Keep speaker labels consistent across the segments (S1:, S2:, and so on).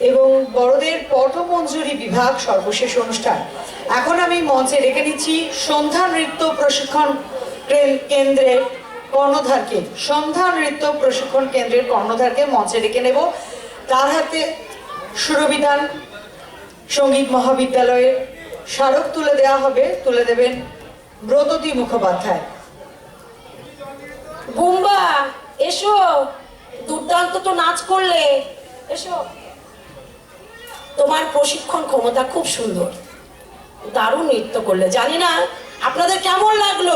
S1: এবং বড়দের পটমঞ্জুরি বিভাগ সর্বশেষ অনুষ্ঠান। এখন আমি মঞ্চে রেখে নিচ্ছি সন্ধ্যা নৃত্য প্রশিক্ষণ কেন- কেন্দ্রের কর্ণধারকে। সন্ধ্যা নৃত্য প্রশিক্ষণ কেন্দ্রের কর্ণধারকে মঞ্চে রেখে নেব। তার হাতে সুরবিধান, সংগীত মহাবিদ্যালয়ের স্মারক তুলে দেওয়া হবে। তুলে দেবেন ব্রততী মুখোপাধ্যায়।
S2: গুম্বা, এসো। দুর্দান্ত তো নাচ করলে। এসো। তোমার প্রশিক্ষণ ক্ষমতা খুব সুন্দর। দারুণ নৃত্য করলে। জানি না, আপনাদের কেমন লাগল?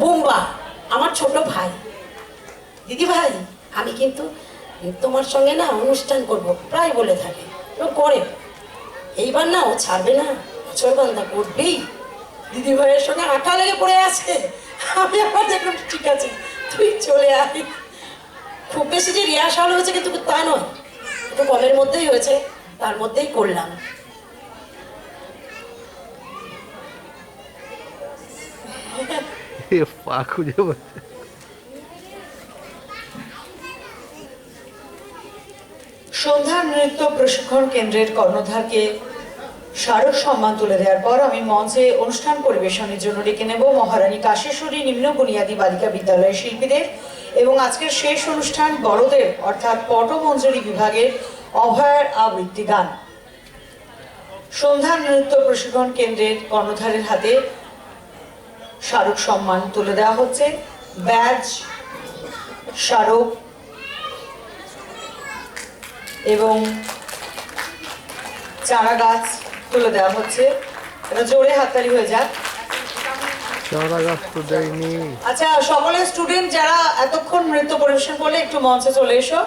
S2: বুম্বা, আমার ছোট ভাই। দিদি ভাই, আমি কিন্তু তোমার সঙ্গে না অনুষ্ঠান করব, প্রায় বলে থাকে। করে। এইবার না ও ছাড়বে না বছরবান্ধা করবেই। দিদি ভাইয়ের সঙ্গে আঠা লেগে পড়ে আছে। আমি আবার দেখলাম ঠিক আছে। তুই চলে আয়। খুব বেশি যে রিহার্সাল হয়েছে কিন্তু তা নয়। একটু কমের মধ্যেই হয়েছে তার মধ্যেই করলাম।
S3: পা খুঁজে
S1: সন্ধ্যা নৃত্য প্রশিক্ষণ কেন্দ্রের কর্ণধারকে স্মারক সম্মান তুলে দেওয়ার পর আমি মঞ্চে অনুষ্ঠান পরিবেশনের জন্য ডেকে নেব মহারানী কাশেশ্বরী নিম্ন বুনিয়াদী বালিকা বিদ্যালয়ের শিল্পীদের এবং আজকের শেষ অনুষ্ঠান বড়দের, অর্থাৎ পটমঞ্জুরি বিভাগের অভয়ার আবৃত্তি গান। সন্ধ্যা নৃত্য প্রশিক্ষণ কেন্দ্রের কর্ণধারের হাতে স্মারক সম্মান তুলে দেওয়া হচ্ছে। ব্যাজ, স্মারক এবং চারা গাছ তুলে দেওয়া হচ্ছে। এটা জোরে হাততালি হয়ে যাক। আচ্ছা সকলের স্টুডেন্ট যারা এতক্ষণ নৃত্য পরিবেশন করলে একটু মঞ্চে চলে এসো।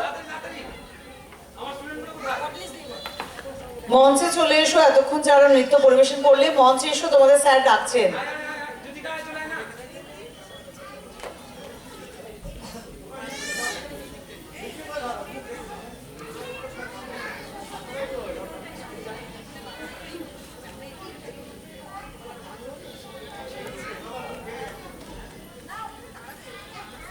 S1: মঞ্চে চলে এসো এতক্ষণ যারা নৃত্য পরিবেশন করলে মঞ্চে এসো তোমাদের স্যার ডাকছেন।